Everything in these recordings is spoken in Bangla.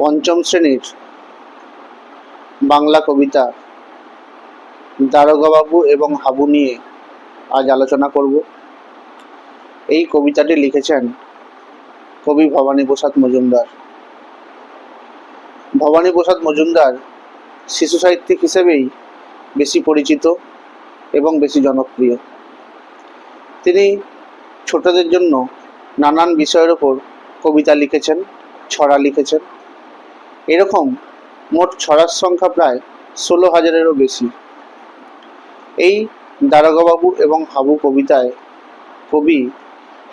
পঞ্চম শ্রেণির বাংলা কবিতা দারোগাবাবু এবং হাবু নিয়ে আজ আলোচনা করব। এই কবিতাটি লিখেছেন কবি ভবানী প্রসাদ মজুমদার। ভবানী প্রসাদ মজুমদার শিশু সাহিত্যিক হিসেবেই বেশি পরিচিত এবং বেশি জনপ্রিয়। তিনি ছোটদের জন্য নানান বিষয়ের ওপর কবিতা লিখেছেন, ছড়া লিখেছেন। এরকম মোট ছড়ার সংখ্যা প্রায় ষোলো হাজারেরও বেশি। এই দারোগাবাবু এবং হাবু কবিতায় কবি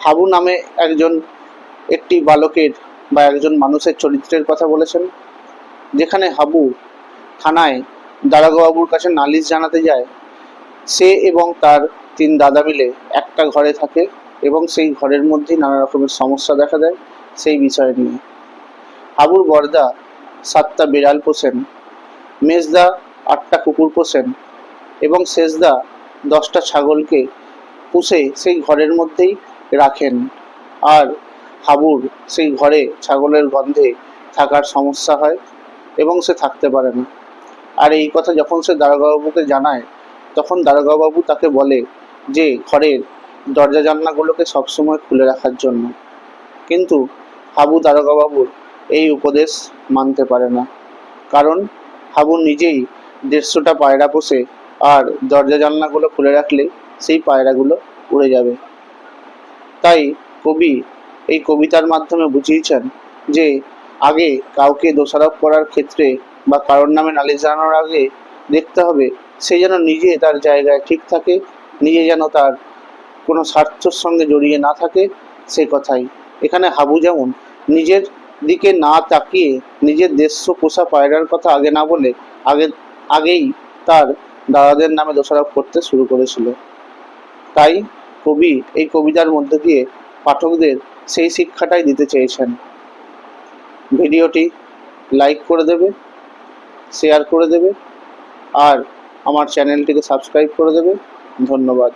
হাবু নামে একজন একটি বালকের বা একজন মানুষের চরিত্রের কথা বলেছেন, যেখানে হাবু থানায় দারোগাবাবুর কাছে নালিশ জানাতে যায়, সে এবং তার তিন দাদা মিলে একটা ঘরে থাকে এবং সেই ঘরের মধ্যেই নানা রকমের সমস্যা দেখা দেয় সেই বিষয় নিয়ে। হাবুর বর্দা সাতটা বিড়াল পোষেন, মেজদা আটটা কুকুর পোষেন এবং শেষদা দশটা ছাগলকে পুষে সেই ঘরের মধ্যেই রাখেন। আর হাবুর সেই ঘরে ছাগলের গন্ধে থাকার সমস্যা হয় এবং সে থাকতে পারে না। আর এই কথা যখন সে দারোগাবাবুকে জানায়, তখন দারোগাবাবু তাকে বলে যে, ঘরের দরজা জানলাগুলোকে সবসময় খুলে রাখার জন্য। কিন্তু হাবু দারোগাবাবুর এই উপদেশ মানতে পারে না। কারণ হাবু নিজেই দেড়শোটা পায়রা পোষে আর দরজা জানলাগুলো খুলে রাখলে সেই পায়রাগুলো উড়ে যাবে। তাই কবি এই কবিতার মাধ্যমে বুঝিয়েছেন যে, আগে কাউকে দোষারোপ করার ক্ষেত্রে বা কারোর নামে নালিশ জানানোর আগে দেখতে হবে সে যেন নিজে তার জায়গায় ঠিক থাকে, নিজে যেন তার কোনো স্বার্থর সঙ্গে জড়িয়ে না থাকে, সে কথাই। এখানে হাবু যেমন নিজের দিকে না তাকিয়ে নিজের দেশ্য পোষা পায়রার কথা আগে না বলে আগে, আগেই তার দাদাদের নামে দোষারোপ করতে শুরু করেছিল। তাই কবি এই কবিতার মধ্যে দিয়ে পাঠকদের সেই শিক্ষাটাই দিতে চেয়েছেন। ভিডিওটি লাইক করে দেবে, শেয়ার করে দেবে, আর আমার চ্যানেলটিকে সাবস্ক্রাইব করে দেবে। ধন্যবাদ।